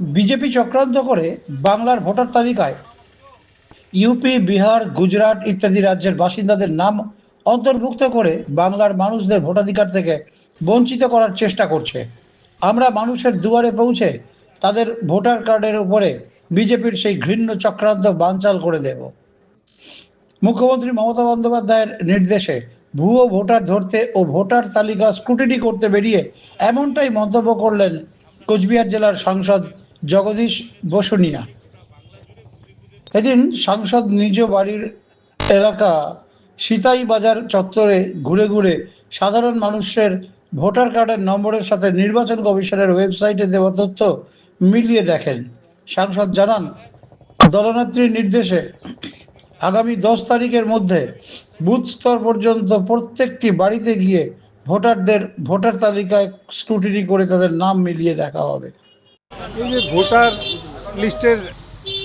BJP চক্রান্ত করে বাংলার ভোটার তালিকায়। ইউপি বিহার, গুজরাট ইত্যাদি রাজ্যের বাসিন্দাদের নাম অন্তর্ভুক্ত করে বাংলার মানুষদের ভোটাধিকার থেকে বঞ্চিত করার চেষ্টা করছে। আমরা মানুষের দুয়ারে পৌঁছে তাদের ভোটার কার্ডের উপরে বিজেপির সেই ঘৃণ্য চক্রান্ত বানচাল করে দেব। মুখ্যমন্ত্রী মমতা বন্দ্যোপাধ্যায়ের নির্দেশে ভুয়ো ভোটার ধরতে ও ভোটার তালিকা স্ক্রুটিনি করতে বেরিয়ে এমনটাই মন্তব্য করলেন কোচবিহার জেলার সাংসদ জগদীশ বসুনিয়া। এদিন সাংসদ নিজ বাড়ির এলাকা সিতাই বাজার চত্বরে ঘুরে ঘুরে সাধারণ মানুষের ভোটার কার্ডের নম্বরের সাথে নির্বাচন কমিশনের ওয়েবসাইটে দেওয়া তথ্য মিলিয়ে দেখেন। সাংসদ জানান, দলনেত্রীর নির্দেশে আগামী দশ তারিখের মধ্যে বুথ স্তর পর্যন্ত প্রত্যেকটি বাড়িতে গিয়ে ভোটারদের ভোটার তালিকায় স্ক্রুটিনি করে তাদের নাম মিলিয়ে দেখা হবে। এই যে ভোটার লিস্টের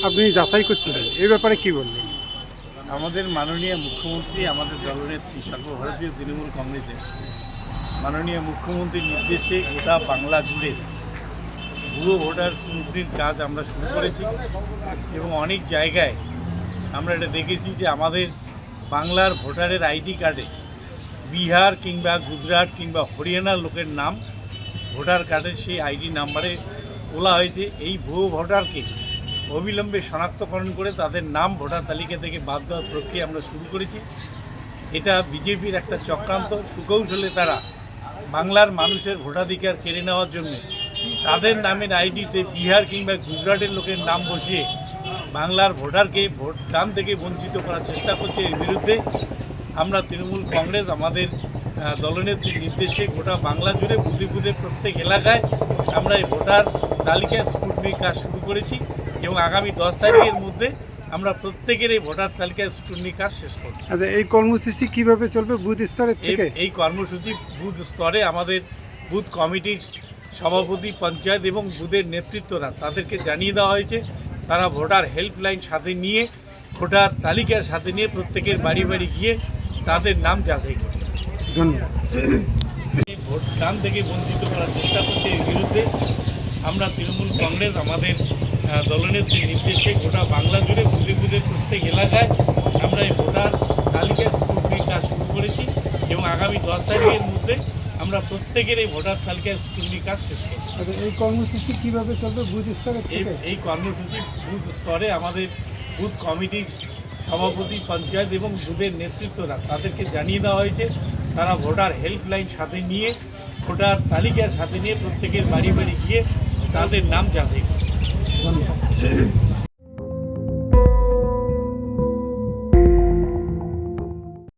আপনি যাচাই করছিলেন, এই ব্যাপারে কি বলবেন আমাদের মাননীয় মুখ্যমন্ত্রী আমাদের দলনেত্রী সর্বভারতীয় তৃণমূল কংগ্রেসের। মাননীয় মুখ্যমন্ত্রীর নির্দেশে গোটা বাংলা জুড়ে ভুয়ো ভোটার স্ক্রুটিনির কাজ আমরা শুরু করেছি এবং অনেক জায়গায় আমরা এটা দেখেছি যে আমাদের বাংলার ভোটারের আইডি কার্ডে বিহার কিংবা গুজরাট কিংবা হরিয়ানার লোকের নাম ভোটার কার্ডের সেই আইডি নাম্বারে তোলা হয়েছে, এই ভুয়ো ভোটারকে অবিলম্বে শনাক্তকরণ করে তাদের নাম, ভোটার তালিকা থেকে বাদ দেওয়ার প্রক্রিয়া আমরা শুরু করেছি। এটা বিজেপির একটা চক্রান্ত। সুকৌশলে তারা বাংলার মানুষের ভোটাধিকার কেড়ে নেওয়ার জন্য তাদের নামের আইডিতে বিহার কিংবা গুজরাটের লোকের নাম বসিয়ে বাংলার ভোটারকে ভোট দান থেকে বঞ্চিত করার চেষ্টা করছে। এর বিরুদ্ধে আমরা তৃণমূল কংগ্রেস, আমাদের দলনেত্রীর নির্দেশে গোটা বাংলা জুড়ে বুধে বুধে প্রত্যেক এলাকায় আমরা এই ভোটার তালিকা স্ক্রুটনির কাজ শুরু করেছি এবং আগামী দশ তারিখের মধ্যে আমরা প্রত্যেকের এই ভোটার তালিকায় স্ক্রুটনির কাজ শেষ করব। আচ্ছা এই কর্মসূচি কীভাবে চলবে বুথ স্তরের এই থেকে? এই কর্মসূচি বুথ স্তরে আমাদের বুথ কমিটির সভাপতি পঞ্চায়েত এবং বুথের নেতৃত্বরা তাদেরকে জানিয়ে দেওয়া হয়েছে। তারা ভোটার হেল্পলাইন সাথে নিয়ে ভোটার তালিকার সাথে নিয়ে প্রত্যেকের বাড়ি বাড়ি গিয়ে তাদের নাম যাচাই করবে। ধন্যবাদ। ভোট দান থেকে বঞ্চিত করার চেষ্টা করছে এর বিরুদ্ধে। আমরা তৃণমূল কংগ্রেস আমাদের আহ, দলনেত্রীর নির্দেশে গোটা বাংলা জুড়ে বুধে প্রত্যেক এলাকায় আমরা এই ভোটার তালিকা স্ক্রুটিনির কাজ শুরু করেছি এবং আগামী দশ তারিখের মধ্যে আমরা প্রত্যেকের এই ভোটার তালিকা স্ক্রুটিনির কাজ শেষ করব। আচ্ছা এই কর্মসূচি কীভাবে চলবে? বুথ স্তরে এই কর্মসূচি বুথ স্তরে আমাদের বুথ কমিটির সভাপতি পঞ্চায়েত এবং বুথের নেতৃত্বরা তাদেরকে জানিয়ে দেওয়া হয়েছে তারা ভোটার হেল্পলাইন সাথে নিয়ে ভোটার তালিকার সাথে নিয়ে প্রত্যেকের বাড়ি বাড়ি গিয়ে তাদের নাম যাচাই করবে ধন্যবাদ